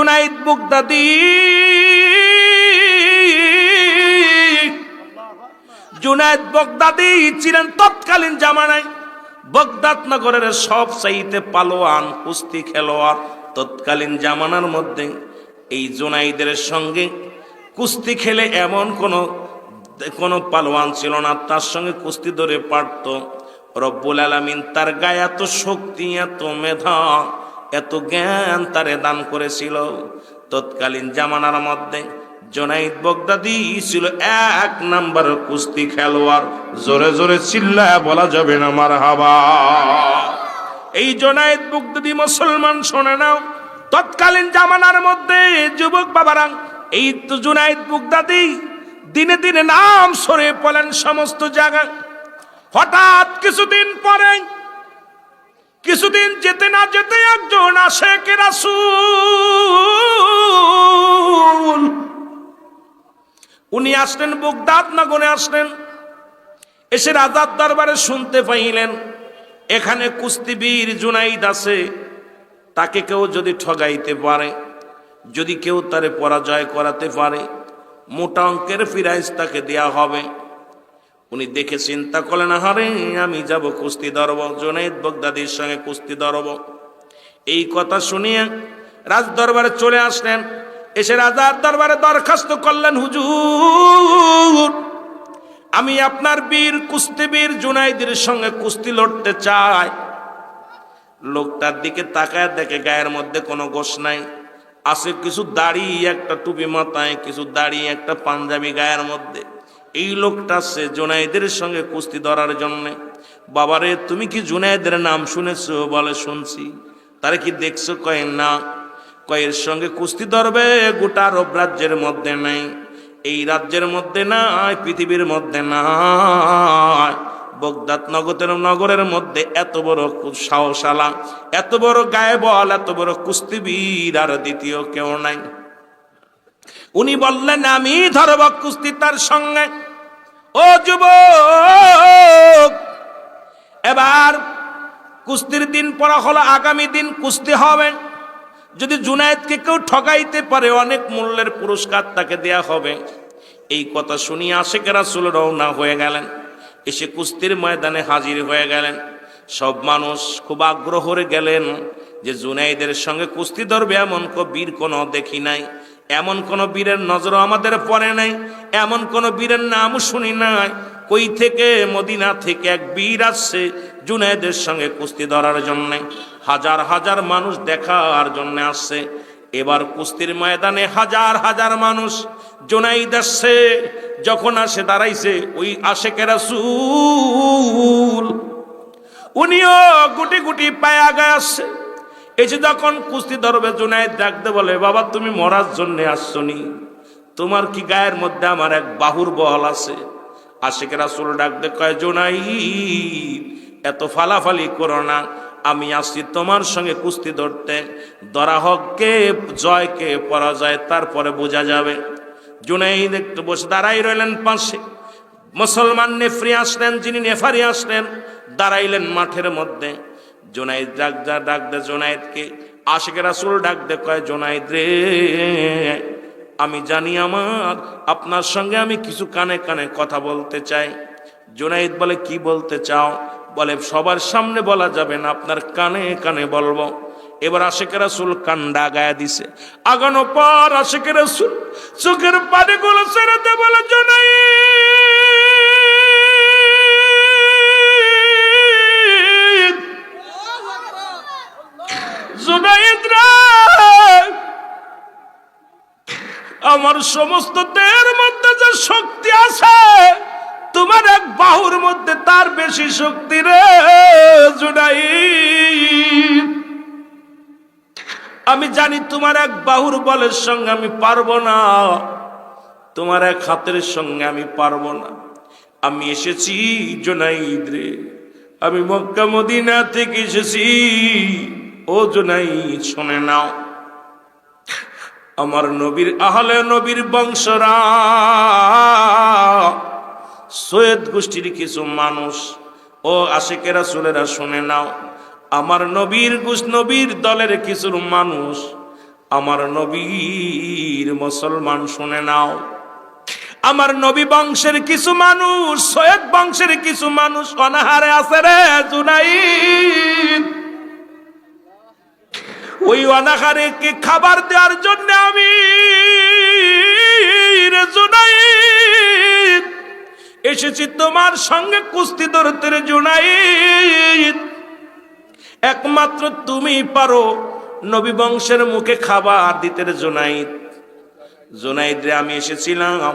Junaid Baghdadi Junaid Baghdadi ছিলেন তৎকালীন জামানায় বগদাদ নগরের সব চাইতে পালোয়ান, কুস্তি খেলোয়াড়। তৎকালীন জামানার মধ্যে এই জুনাইদের সঙ্গে কুস্তি খেলে এমন কোন, কোনো পালোয়ান ছিল না। তার সঙ্গে কুস্তি ধরে পারত। রব্বুল আলামিন তার গায়ে এত শক্তি, এত মেধা এত জ্ঞান তারে দান করেছিল। তৎকালীন জামানার মধ্যে জোনাইদ বগদাদি ছিল এক নাম্বার কুস্তি খেলোয়াড়। জোরে জোরে চিল্লায় বলা যাবে না মার হাবা এই জোনাইদ বগদাদি মুসলমান, শোনে নাও। তৎকালীন জামানার মধ্যে যুবক বাবারা, এই তো জুনাইদ বুগদাদি দিনে দিনে নাম সরে পড়েন সমস্ত জায়গায়। হঠাৎ কিছুদিন পরে কিছুদিন যেতে না যেতে একজন আসে রাসূল। উনি আসলেন বুগদাদ নগরে আসলেন। এসে রাজার দরবারে শুনতে পাইলেন, এখানে কুস্তিবীর জুনাইদ আছে, তাকে কেউ যদি ঠগাইতে পারে, যদি কেউ তারে পরাজয় করাতে পারে, মোটা অঙ্কের ফিরাইজ তাকে দেয়া হবে। উনি দেখে চিন্তা করলেন হারে আমি যাব কুস্তি ধরব জুনাইদ বগদাদির সঙ্গে কুস্তি ধরব এই কথা শুনিয়ে রাজ দরবারে চলে আসলেন। এসে রাজার দরবারে দরখাস্ত করলেন, হুজুর, আমি আপনার বীর কুস্তিবীর জুনাইদের সঙ্গে কুস্তি লড়তে চাই। লোকটার দিকে তাকায়, দেখে গায়ের মধ্যে কোনো গোশ নাই। আছে কিছু দাড়ি, একটা টুপি মাথায়, কিছু দাড়ি, একটা পাঞ্জাবি গায়ের মধ্যে। এই লোকটা সে জুনাইদের সঙ্গে কুস্তি ধরার জন্য। বাবারে, তুমি কি জুনাইদের নাম শুনেছো? বলে, শুনছি। তারে কি দেখছ? কয়, না। কয়ের সঙ্গে কুস্তি ধরবে গোটা আরব রাজ্যের মধ্যে নাই। এই রাজ্যের মধ্যে নাই, পৃথিবীর মধ্যে নাই। বগদাদ নগরের নগরের মধ্যে এত বড় সাহসালা, এত বড় গায়ে বল এত বড় কুস্তিবীর আর দ্বিতীয় কেউ নাই। উনি বললেন, আমি ধরব কুস্তি তার সঙ্গে। ও যুবক, এবার কুস্তির দিন পড়া হলো, আগামী দিন কুস্তি হবে। যদি জুনায়েদকে কেউ ঠকাইতে পারে, অনেক মূল্যের পুরস্কার তাকে দেয়া হবে। এই কথা শুনিয়ে আশেকের রাসূল রওনা হয়ে গেলেন। এসে কুস্তির ময়দানে হাজির হয়ে গেলেন। সব মানুষ খুব আগ্রহরে গেলেন যে জুনাইদের সঙ্গে কুস্তি ধরবে, এমন কো বীর কোনো দেখি নাই। এমন কোন বীরের নজরও আমাদের পড়ে নাই, এমন কোন বীরের নামও শুনি নাই। কই থেকে মদিনা থেকে এক বীর আসছে জুনাইদের সঙ্গে কুস্তি ধরার জন্যে। হাজার হাজার মানুষ দেখার জন্য আসছে। এবার কুস্তির ময়দানে হাজার হাজার মানুষ জোনাইদ আসছে। যখন আসে দাঁড়াইছে ওই আশেকেরা সুল উনিও গুটি গুটি পায়ে আগায় আসছে। এসে যখন কুস্তি ধরবে জোনাইদ ডাকতে বলে, বাবা, তুমি মরার জন্য আসছনি তোমার কি গায়ের মধ্যে আমার এক বাহুর বহল আছে? আশেকেরা সুল ডাকতে কয় জোনাই এত ফালাফালি করো না। আমি আসছি তোমার সঙ্গে কুস্তি ধরতে। ধরা হোক কে, জয় কে, পরাজয়, তারপরে বোঝা যাবে। জুনাইদ একটু বসে দাঁড়াই রইলেন পাশে। মুসলমান নেফরি আসলেন, যিনি নেফারি আসলেন, দাঁড়াইলেন মাঠের মধ্যে। জোনাইদ ডাক ডাক দে জোনাইদকে। আশেকের রাসুল ডাক দে কয়, জোনাইদ রে, আমি জানি আমার, আপনার সঙ্গে আমি কিছু কানে কানে কথা বলতে চাই। জোনাইদ বলে, কি বলতে চাও? বলে, সবার সামনে বলা যাবে না, আপনার কানে কানে বলব। এবার আশেকের রাসুল কান্ডা গায়ে দিছে। আগানো পর আশেকের রাসুল চোখের পানি গুলো সেরাতে বলে, জোনাইদ আমার সমস্ত দেহের মধ্যে যে শক্তি আছে, তোমার এক বাহুর মধ্যে তার বেশি শক্তি রে, জুনাইদ। আমি জানি তোমার এক বাহুর বলের সঙ্গে আমি পারব না। তোমার এক হাতের সঙ্গে আমি পারব না। আমি এসেছি জোনাইদ রে। আমি মক্কা মদিনা থেকে এসেছি। ও জোনাইদ, শুনে নাও। আমার নবীর আহলে নবীর বংশরা সৈয়দ গোষ্ঠীর কিছু মানুষ ও আশেকেরা চুলেরা শুনে নাও। আমার নবীর নবীর দলের কিছু মানুষ, আমার নবীর মুসলমান শুনে নাও। আমার নবী বংশের কিছু মানুষ, সৈয়দ বংশের কিছু মানুষ অনাহারে আছে রে জুনাইদ। ওই অনাহারে কে খাবার দেওয়ার জন্য আমি রে জুনাইদ, এসেছি তোমার সঙ্গে কুস্তি ধরতে রে জুনাইদ। একমাত্র তুমি পারো নবী বংশের মুখে খাবার দিতে রে জুনাইদ জোনাইদরে আমি এসেছিলাম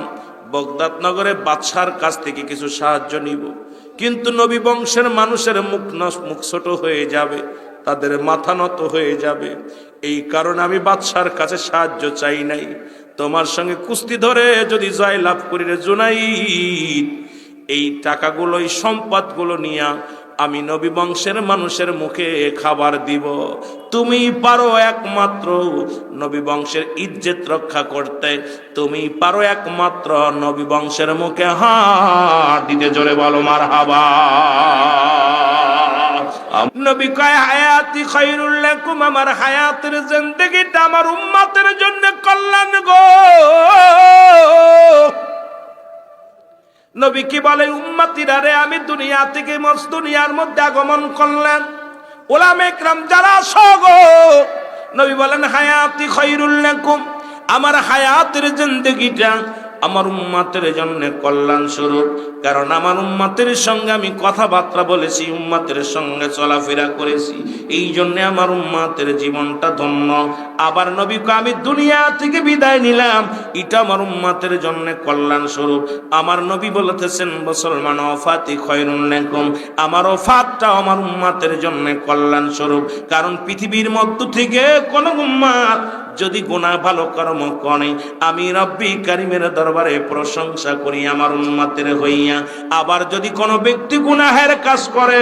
বগদাদ নগরে বাদশার কাছ থেকে কিছু সাহায্য নিব। কিন্তু নবী বংশের মানুষের মুখ মুখ ছোট হয়ে যাবে। তাদের মাথা নত হয়ে যাবে। এই কারণে আমি বাদশার কাছে সাহায্য চাই নাই। তোমার সঙ্গে কুস্তি ধরে যদি জয় লাভ করি রে জোনাইদ, এই টাকাগুলো, এই সম্পদগুলো নিয়ে আমি নবী বংশের মানুষের মুখে খাবার দিব। তুমি পারো একমাত্র নবী বংশের ইজ্জত রক্ষা করতে। তুমি পারো একমাত্র নবী বংশের মুখে হা দিতে। জোরে বলো মার হাবা নবী কয়, হায়াতি খায়রুল লাকুম, আমার হায়াতের জিন্দেগিটা আমার উম্মতের জন্য কল্যাণ গো। নবী কি বলে, উম্মাতিরা রে, আমি দুনিয়া থেকে মস দুনিয়ার মধ্যে আগমন করলেন। ওলাম একরাম যারা সগো নবী বলেন, হায়াতি খৈরুল লাকুম, আমার হায়াতের জিন্দগিটা আমার উম্মাতের জন্য কল্যাণ স্বরূপ। কারণ আমার উম্মাতের সঙ্গে আমি কথাবার্তা বলেছি, উম্মাতের সঙ্গে চলাফেরা করেছি। এই জন্যে আমার উম্মাতের জীবনটা ধন্য। আবার নবীকে আমি দুনিয়া থেকে বিদায় নিলাম। এটা আমার উম্মাতের জন্য কল্যাণ স্বরূপ। আমার নবী বলতেছেন মুসলমান অফাতি খয়রুল্লেকম আমার অফাতটা আমার উম্মাতের জন্য কল্যাণ স্বরূপ। কারণ পৃথিবীর মধ্য থেকে কোন উম্মাত যদি গুণা ভালো কর্ম করে, আমি রব্বি কারিমের দরবারে প্রশংসা করি আমার উন্মাতের হইয়া। আবার যদি কোনো ব্যক্তি গুনাহের কাজ করে,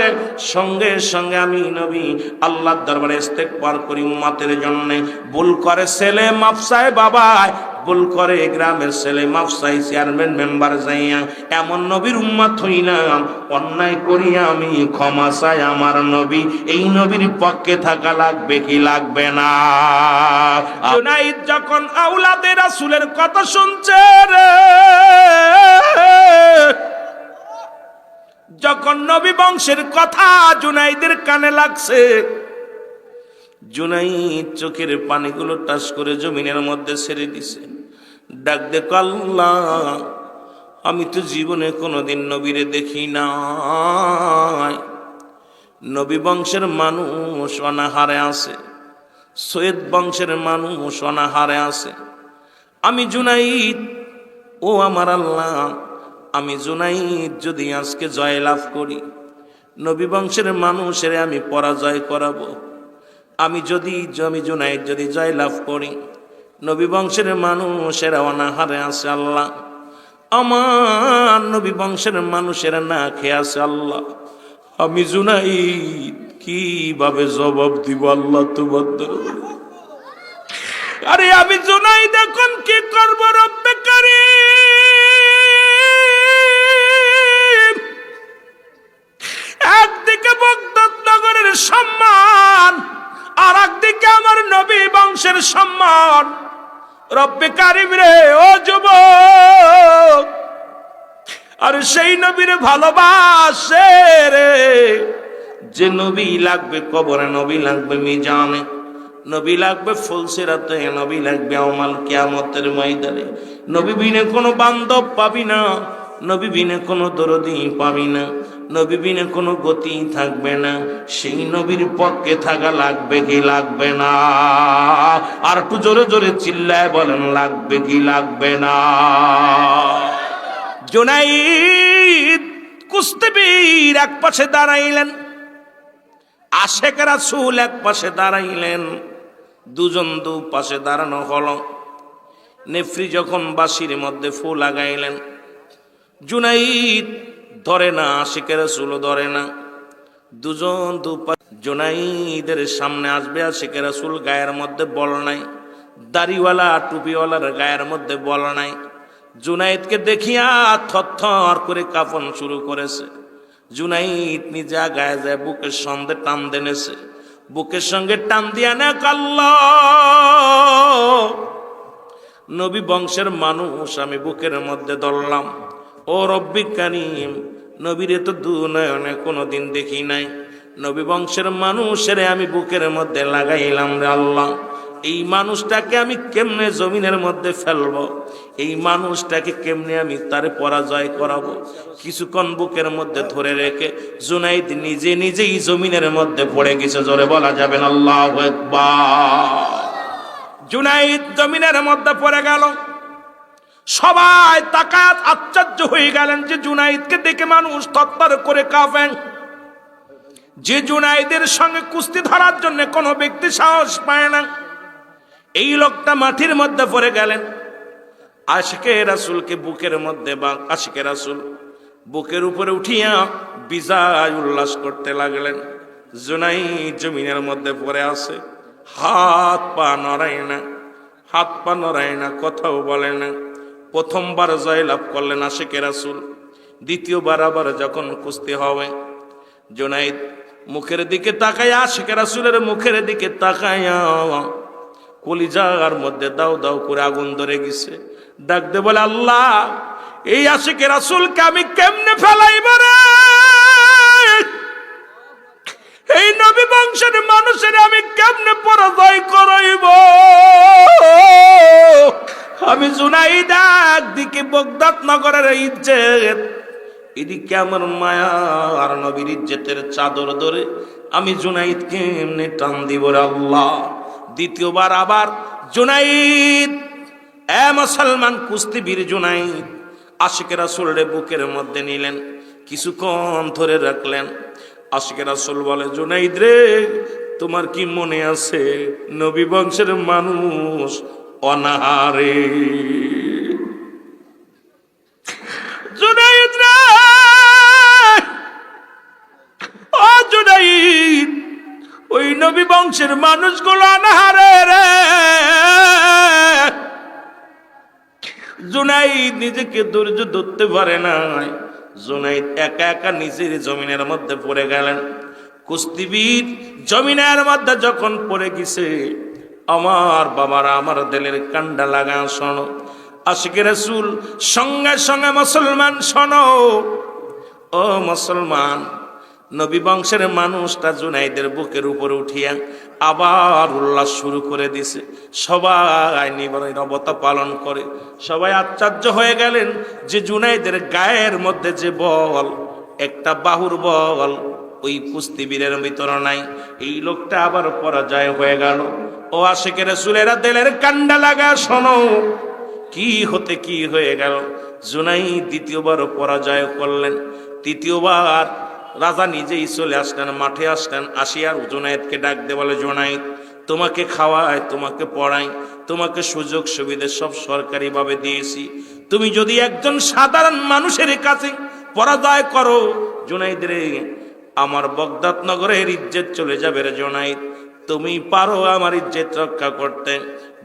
সঙ্গে সঙ্গে আমি নবী আল্লাহর দরবারে ইস্তেকবার করি উন্মাতের জন্য। ভুল করে ছেলে মাপসায় বাবায় ভুল করে গ্রামের ছেলে মাফসাই চেয়ারম্যান মেম্বার যাইয়া, এমন নবীর উম্মাত হইলাম, অন্যায় করিয়া আমি ক্ষমা চাই আমার নবী। এই নবীর পক্ষে থাকা লাগবে কি লাগবে না? জুনাইদ যখন আউলাদের রাসূলের কথা শুনছে রে, যখন নবী বংশের কথা জুনাইদের কানে লাগছে, জুনাইদ চোখের পানিগুলো টাস করে জমিনের মধ্যে ছেড়ে দিছে। ডাক দেখ আল্লাহ আমি তো জীবনে কোনোদিন নবীরে দেখি নাই। নবী বংশের মানুষ অনাহারে আছে। সৈয়দ বংশের মানুষ অনাহারে আছে। আমি জুনাইদ, ও আমার আল্লাহ। আমি জুনাইদ যদি আজকে জয় লাভ করি, নবী বংশের মানুষের আমি পরাজয় করাবো। আমি যদি, আমি জুনাইদ যদি জয় লাভ করি নবী বংশের মানুষেরা অনাহারে আছে আল্লাহ। আমার নবী বংশের মানুষেরা না খেয়ে আছে আল্লাহ। আমি জুনাইদ, কীভাবে জবাব দিব আল্লাহ তোমার আরে আমি জুনাই দেখুন কি করব রব্বে একদিকে বগদাদ নগরের সম্মান আর একদিকে আমার নবী বংশের সম্মান। রব্বে কারিম রে, ও যুবক। আর সেই নবীর ভালোবাসে রে, যে নবী লাগবে কবরে, নবী লাগবে মিজানে, নবী লাগবে ফুলসিরাতে নবী লাগবে অমাল কিয়ামতের ময়দানে। নবী বিনে কোনো বান্ধব পাবি না, নবী বিনে কোনো দরদি পাবি না। নবী বিনে কোনো গতি থাকবে না। সেই নবীর পক্ষে থাকা লাগবে কি লাগবে না। আর একটু জোরে জোরে চিল্লায় বলেন, লাগবে কি লাগবে না। জোনাইদ কুস্তিবীর এক পাশে দাঁড়াইলেন, আশেক রাসূল এক পাশে দাঁড়াইলেন, দুজন দু পাশে দাঁড়ানো হলো। নেফরি যখন বাসির মধ্যে ফুল লাগাইলেন, জুনাইদ ধরে না, আশিকের রাসূলও ধরে না। দুজন দু জোনাইদের সামনে আসবে, আশিকের রাসূল গায়ের মধ্যে বল নাই, দাড়িওয়ালা, টুপিওয়ালার গায়ের মধ্যে বল নাই। জুনাইদকে দেখিয়া থর করে কাফন শুরু করেছে। জুনাইদ নিজা গায়ে যায়, বুকের সঙ্গে টান দেনেছে বুকের সঙ্গে টান দিয়া না কাল্লা নবী বংশের মানুষ, আমি বুকের মধ্যে ধরলাম। ও রব্বি নবীরে তো দু নয়নে কোনো দিন দেখি নাই। নবী বংশের মানুষের আমি বুকের মধ্যে লাগাইলাম রে আল্লাহ। এই মানুষটাকে আমি কেমনে জমিনের মধ্যে ফেলব? এই মানুষটাকে কেমনে আমি তার পরাজয় করাবো? কিছুক্ষণ বুকের মধ্যে ধরে রেখে জুনাইদ নিজে নিজেই জমিনের মধ্যে পড়ে গেছে, জোরে বলা যাবে না, আল্লাহ জুনাইদ জমিনের মধ্যে পড়ে গেল। সবাই তাকাত আশ্চর্য হয়ে গেলেন যে জুনাইদকে দেখে মানুষ তত্তর করে কাঁপেন। যে জুনাইদের সঙ্গে কুস্তি ধরার জন্য কোনো ব্যক্তি সাহস পায় না। এই লোকটা মাটির মধ্যে পড়ে গেলেন। আশিকে রাসুলকে বুকের মধ্যে বা আশিকে রাসুল বুকের উপরে উঠিয়া বিজয় উল্লাস করতে লাগলেন। জুনাই জমিনের মধ্যে পড়ে আছে। হাত পা নড়ায় না। হাত পা নড়ায় না, কথাও বলে না। প্রথমবার জয়লাভ করলেন আশিকে রাসুল, দ্বিতীয়বার আবার যখন কুস্তি হবে। জুনাইদ মুখের দিকে তাকায় আশিকে রাসুলের মুখের দিকে তাকায়া কলিজার মধ্যে দাও দাও করে আগুন ধরে গেছে। ডাক দে বলে, আল্লাহ, এই আশিকে রাসুলকে আমি কেমনে ফেলাইব রে? এই নবী বংশের মানুষের আমি কেমনে পরাজয় করাইব? আমি জুনাই ডাক দিকে বগদাত নগরের ইজ্জত। এদিকে আমার মায়া আর নবীর ইজ্জতের চাদর ধরে আমি জুনাইদকে এমনি টান দিব আল্লাহ। দ্বিতীয়বার আবার জুনাইদ, এ মুসলমান কুস্তিবীর জুনাইদ আশিকের রাসুলের বুকের মধ্যে নিলেন, কিছুক্ষণ ধরে রাখলেন। আশিকের রাসুল বলে, জুনাইদ রে, তোমার কি মনে আছে? নবী বংশের মানুষ অনাহারে। জুনাইদ ও জুনাইদ, ওই নবী বংশের মানুষগুলো অনাহারে রে। জুনাইদ নিজেকে ধৈর্য ধরতে পারে নাই। জুনাইদ একা একা নিজের জমিনের মধ্যে পড়ে গেলেন। কুস্তিবিদ জমিনের মধ্যে যখন পড়ে গেছে আমার বাবারা আমার দিলের কান্ডা লাগা শোনো। আশিক রসুল, সঙ্গে সঙ্গে মুসলমান শোনো। ও মুসলমান, নবী বংশের মানুষটা জুনাইদের বুকের উপরে উঠিয়া আবার উল্লাস শুরু করে দিছে। সবাই নিবরতা পালন করে। সবাই আশ্চর্য হয়ে গেলেন যে জুনাইদের গায়ের মধ্যে যে বল, একটা বাহুর বল ওই কুস্তিবীরের ভিতর নাই। এই লোকটা আবার পরাজয় হয়ে গেল। ও আশেকের সুলেরা দেলের কান্ডা লাগা, শোনো। কি হতে কি হয়ে গেল? জুনাই দ্বিতীয়বার পরাজয় করলেন। তৃতীয়বার রাজা নিজেই চলে আসলেন, মাঠে আসলেন। আসিয়ার জোনায়েদকে ডাক দে বলে জোনায়েদ তোমাকে খাওয়ায় তোমাকে পড়াই, তোমাকে সুযোগ সুবিধা সব সরকারিভাবে দিয়েছি। তুমি যদি একজন সাধারণ মানুষের কাছে পরাজয় করো, জোনাইদ রে আমার বগদাত নগরের ইজ্জত চলে যাবে রে জোনাইদ। তুমি পারো আমার ইজ্জত রক্ষা করতে।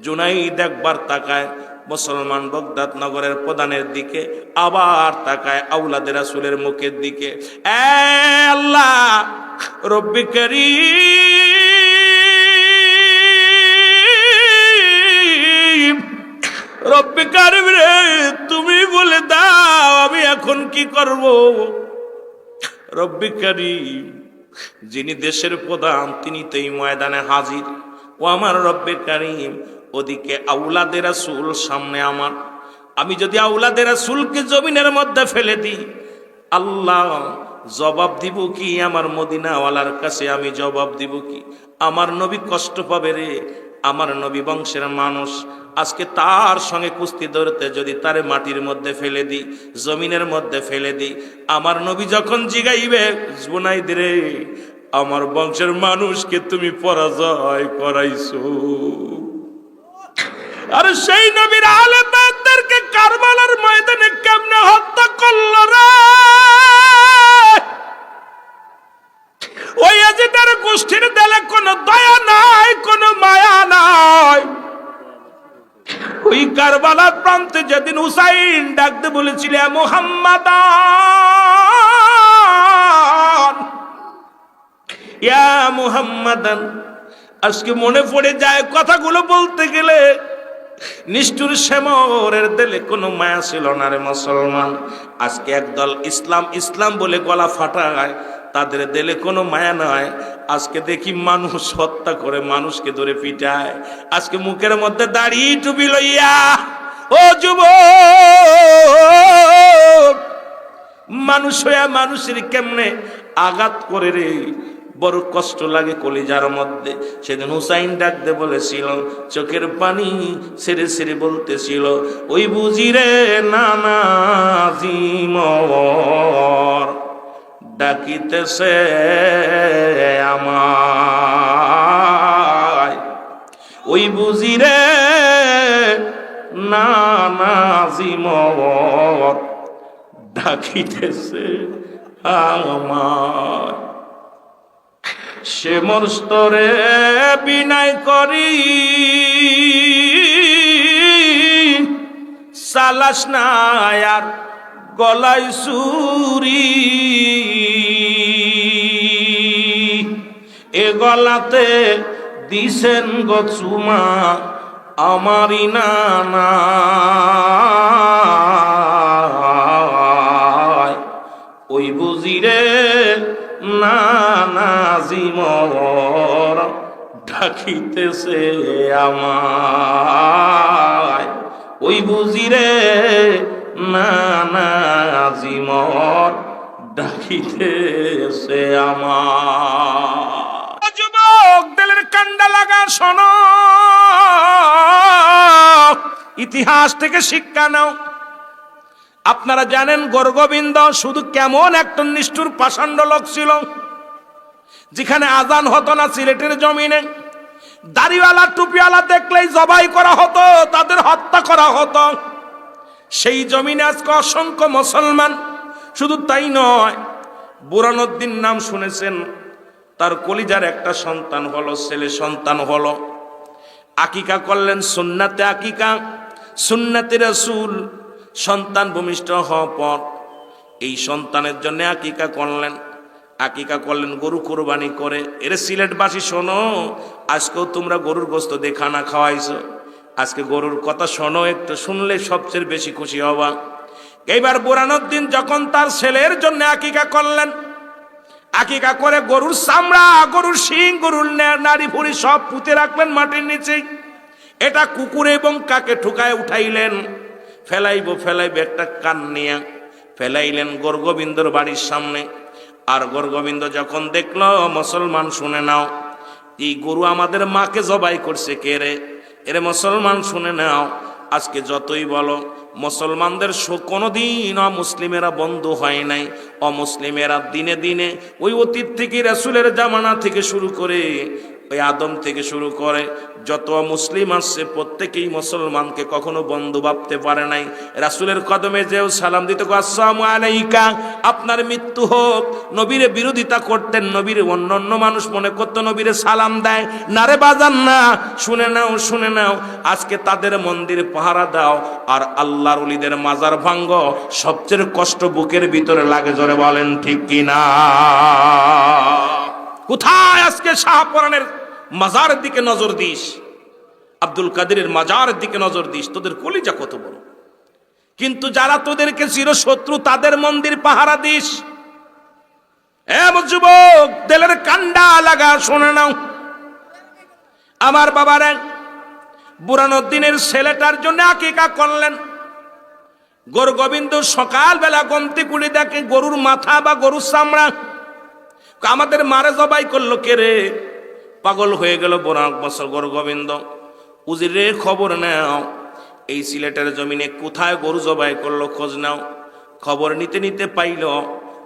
জুনাইদ একবার তাকায়, মুসলমান বগদাদ নগরের প্রধানের দিকে, আবার তাকায় আউলাদের রাসুলের মুখের দিকে। আল্লাহ, রব্বি করিম, রব্বি কারিম রে, তুমি বলে দাও আমি এখন কি করব? রব্বি করিম, যিনি দেশের প্রধান, তিনি তো এই ময়দানে হাজির। ও আমার রব্বে কারিম, ওদিকে আউলাদের রাসূল সামনে আমার। আমি যদি আউলাদের রাসূলকে জমিনের মধ্যে ফেলে দিই, আল্লাহ জবাব দিব কি? আমার মদিনাওয়ালার কাছে আমি জবাব দিব কি? আমার নবী কষ্ট পাবে রে আমার নবী বংশের মানুষ। আজকে তার সঙ্গে কুস্তি ধরতে যদি তারে মাটির মধ্যে ফেলে দিই, জমিনের মধ্যে ফেলে দিই, আমার নবী যখন জিগাইবে জুনাই রে, আমার বংশের মানুষকে তুমি পরাজয় করাইছো। আর সেই নবীর আলেমদেরকে কারবালার ময়দানে কেমনে হত্যা করল রে? ওই এজিদের গোষ্ঠীর দেলে কোনো দয়া নাই, কোনো মায়া নাই। ওই কারবালার প্রান্তে যেদিন হুসাইন ডাকতে বলেছিল মোহাম্মদ ইয়া মুহাম্মাদান। আজকে মনে পড়ে যায় কথাগুলো বলতে গেলে নিষ্ঠুর শ্যামরের দিলে কোনো মায়া ছিল না রে মুসলমান। আজকে একদল ইসলাম ইসলাম বলে গলা ফাটায়। তাদের দিলে কোনো মায়া নাই। আজকে দেখি মানুষ হত্যা করে মানুষকে ধরে পিটায়। আজকে মুখের মধ্যে দাড়ি টুপি লইয়া, ও যুব মানুষ হইয়া মানুষের কেমনে আঘাত করে রে? বড় কষ্ট লাগে কলিজার মধ্যে। সেদিন হুসাইন ডাকতে বলেছিল, চোখের পানি সেরে সেরে বলতেছিল, ওই বুঝি রে নানা জিমর ডাকিতেছে আমায়। ওই বুঝি রে নানা জিমর ডাকিতেছে আমার সে মোর স্তরে বিনায় করি, সালাস না আর গলায় সুরি। এ গলাতে দিছেন গচুমা আমারি নানা। ওই বুঝিরে না নাজিমর ডাকিতেছে আমায়। ওই বুঝিরে না নাজিমর ডাকিতেছে আমার। যুবক, দিলের কান্ডা লাগা শোনো। ইতিহাস থেকে শিক্ষা নাও। আপনারা জানেন গর্গবিন্দ শুধু কেমন একটা নিষ্ঠুর পাষাণ্ড লোক ছিল, যেখানে আজান হতো না সিলেটের জমিনে। দাড়িওয়ালা, টুপিওয়ালা দেখলেই জবাই করা হতো, তাদের হত্যা করা হতো। সেই জমিনে আজকে অসংখ্য মুসলমান, শুধু তাই নয় বুরানুদ্দিন নাম শুনেছেন, তার কলিজার একটা সন্তান হলো, ছেলে সন্তান হলো। আকিকা করলেন সুন্নাতে আকিকা, সুন্নাতে রসুল, সন্তান ভূমিষ্ঠ হওয়ার পর এই সন্তানের জন্য আকিকা করলেন। আকিকা করলেন গরু কোরবানি করে। এর সিলেটবাসী শোনো, আজকেও তোমরা গরুর গোস্ত দেখা না খাওয়াইছো। আজকে গরুর কথা শোনো, একটু শুনলে সবচেয়ে বেশি খুশি হওয়া এইবার বুরানুদ্দিন যখন তার ছেলের জন্য আকিকা করলেন, আকিকা করে গরুর চামড়া, গরুর শিং, গরুর নে- নাড়ি ফুড়ি সব পুঁতে রাখলেন মাটির নিচে। এটা কুকুর এবং কাকে ঠুকায় উঠাইলেন? ফেলাইব ফেলাইব একটা কান নিয়া। ফেলাইলেন গর্গবিন্দর বাড়ির সামনে। আর গর্গবিন্দ যখন দেখল, মুসলমান শুনে নাও, এই গরু আমাদের মাকে জবাই করছে কে রে? এরে মুসলমান শুনে নাও, আজকে যতই বলো, মুসলমানদের কোনো দিন অমুসলিমেরা বন্ধু হয় নাই। অমুসলিমেরা দিনে দিনে ওই অতীত থেকে রাসুলের জামানা থেকে শুরু করে ওই আদম থেকে শুরু করে যত মুসলিম আসছে প্রত্যেকেই মুসলমানকে কখনো বন্ধু ভাবতে পারে নাই। রাসুলের কদমে যেও সালাম দিত আলাইকা। আপনার মৃত্যু হোক, নবীরে বিরোধিতা করতেন, নবীর অন্য অন্য মানুষ মনে করতো নবীরে সালাম দেয়। নারে বাজান না, শুনে নাও শুনে নাও, আজকে তাদের মন্দির পাহারা দাও, আর আল্লাহর উলিদের মাজার ভাঙ্গ, সবচেয়ে কষ্ট বুকের ভিতরে লাগে, জোরে বলেন ঠিক কিনা? কোথায় আজকে শাহপরানের মাজারের দিকে নজর দিস। আব্দুল কাদেরের মাজারের দিকে নজর দিস। তোদের কলিজা কত বড়? কিন্তু যারা তোদেরকে চির শত্রু তাদের মন্দির পাহারা দিস। যুবক, দেলের কান্ডা লাগা, শোনে নাও। আমার বাবার এক বুরানুদ্দিনের ছেলেটার জন্য আকিকা করলেন। গরু গোবিন্দ সকালবেলা গমতি কুড়ি দেখে গরুর মাথা বা গরুর চামড়া। আমাদের মারে জবাই করল কে রে? পাগল হয়ে গেল বরাক বছর গরু গোবিন্দ। উজিরে খবর নাও। এই সিলেটের জমিনে কোথায় গরু জবাই করল খোঁজ নাও। খবর নিতে নিতে পাইল,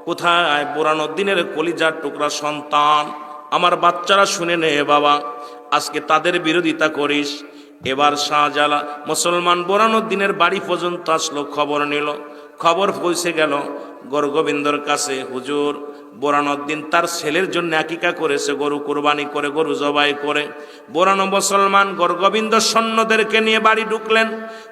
কোথায় বোরানুদ্দিনের কলিজার টুকরা সন্তান? আমার বাচ্চারা শুনে নে বাবা, আজকে তাদের বিরোধিতা করিস। এবার শাহজালা মুসলমান বোরানুদ্দিনের বাড়ি পর্যন্ত আসলো, খবর নিল। খবর পৌঁছে গেল গরগোবিন্দর কাছে, হুজুর বোরানুদ্দিন তার ছেলের জন্য আকিকা করেছে গরু কোরবানি করে, গরু জবাই করে। বোরানো মুসলমান গরগোবিন্দ সৈন্যদেরকে নিয়ে বাড়ি ঢুকলেন।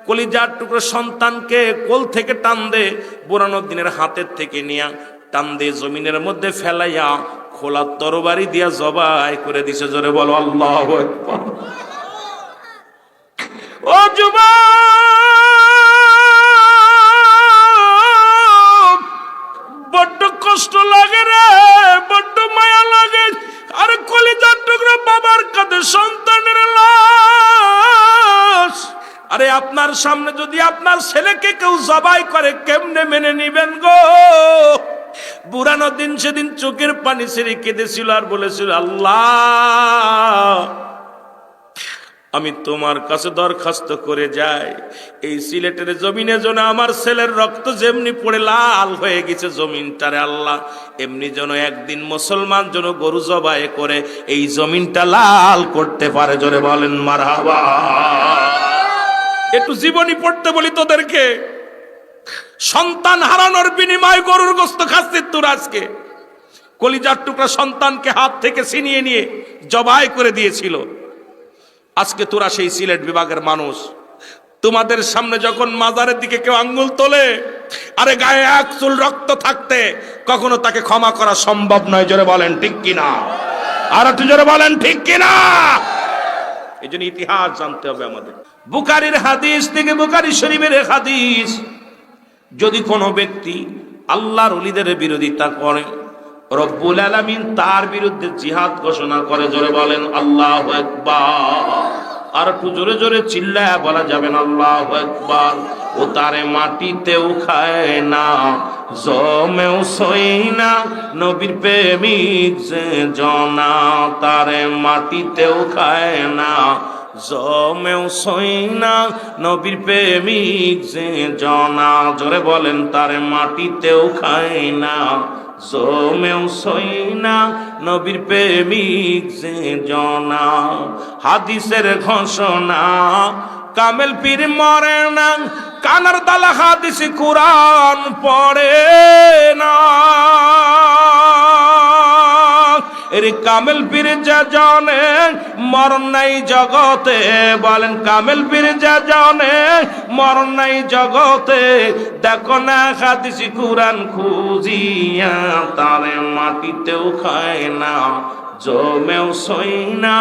কলিজার টুকরো সন্তানকে কোল থেকে টান দে বোরানুদ্দিনের হাতের থেকে নিয়ে টান দিয়ে জমিনের মধ্যে ফেলাইয়া খোলা তরবারি দিয়া জবাই করে দিছে। জোরে বলো, আল্লাহ ও যুবক! সন্তানের লাশ। আরে আপনার সামনে যদি আপনার ছেলেকে কেউ জবাই করে, কেমনে মেনে নিবেন গো? বুড়ানো দিন সেদিন চোখের পানি ছেড়ে কেঁদেছিল আর বলেছিল, আল্লাহ আমি তোমার কাছে দরখাস্ত করে যাই। এই সিলেটের জমিনে যেন আমার ছেলের রক্ত যেমনি পড়ে লাল হয়ে গেছে জমিনটারে আল্লাহ, এমনি যেন একদিন মুসলমান যেন গরু জবাই করে এই জমিনটা লাল করতে পারে। জোরে বলেন, মারহাবা। একটু জীবনী পড়তে বলি তোদেরকে। সন্তান হারানোর বিনিময় গরুর গোস্ত খাচ্ছিস তোর আজকে। কলিজার টুকরা সন্তানকে হাত থেকে ছিনিয়ে নিয়ে জবাই করে দিয়েছিল। আজকে তোরা সেই সিলেট বিভাগের মানুষ। তোমাদের সামনে যখন মাজারের দিকে কেউ আঙ্গুল তোলে, আরে গায়ে এক চুল রক্ত থাকতে, কখনো তাকে ক্ষমা করা সম্ভব নয়, জোরে বলেন, ঠিক কিনা? আর একটু জোরে বলেন, ঠিক কিনা? এই জন্য ইতিহাস জানতে হবে আমাদের। বুকারির হাদিস থেকে বুকারি শরীফের হাদিস। যদি কোনো ব্যক্তি আল্লাহর অলিদের বিরোধিতা করে রব্বুল আলামিন তার বিরুদ্ধে জিহাদ ঘোষণা করে, জোরে বলেন, আল্লাহ আর একটু জোরে জোরে চিল্লায় বলা যাবেন আল্লাহ একবার ও তারে মাটিতেও খায় না, জমেও সই না, নবীর প্রেমিক যে জনা, তারে মাটিতেও খায় না, জমেও সই না, নবীর প্রেমিক যে জনা। জোরে বলেন, তারে মাটিতেও খায় না জমেও সই না নবীর প্রেমিক যে জনা। হাদিসের ঘোষণা, কামেল পীর মরে না, কানার দালা হাদিস কোরআন পড়ে না। এর কামেল পীর জনে মরণ নাই জগতে। বলেন, কামেল পীর জনে জানে মরণ নাই জগতে। দেখো না খাদিসি কুরআন খুঁজিয়া, তারে মাটিতেও খায় না, জমেও সই না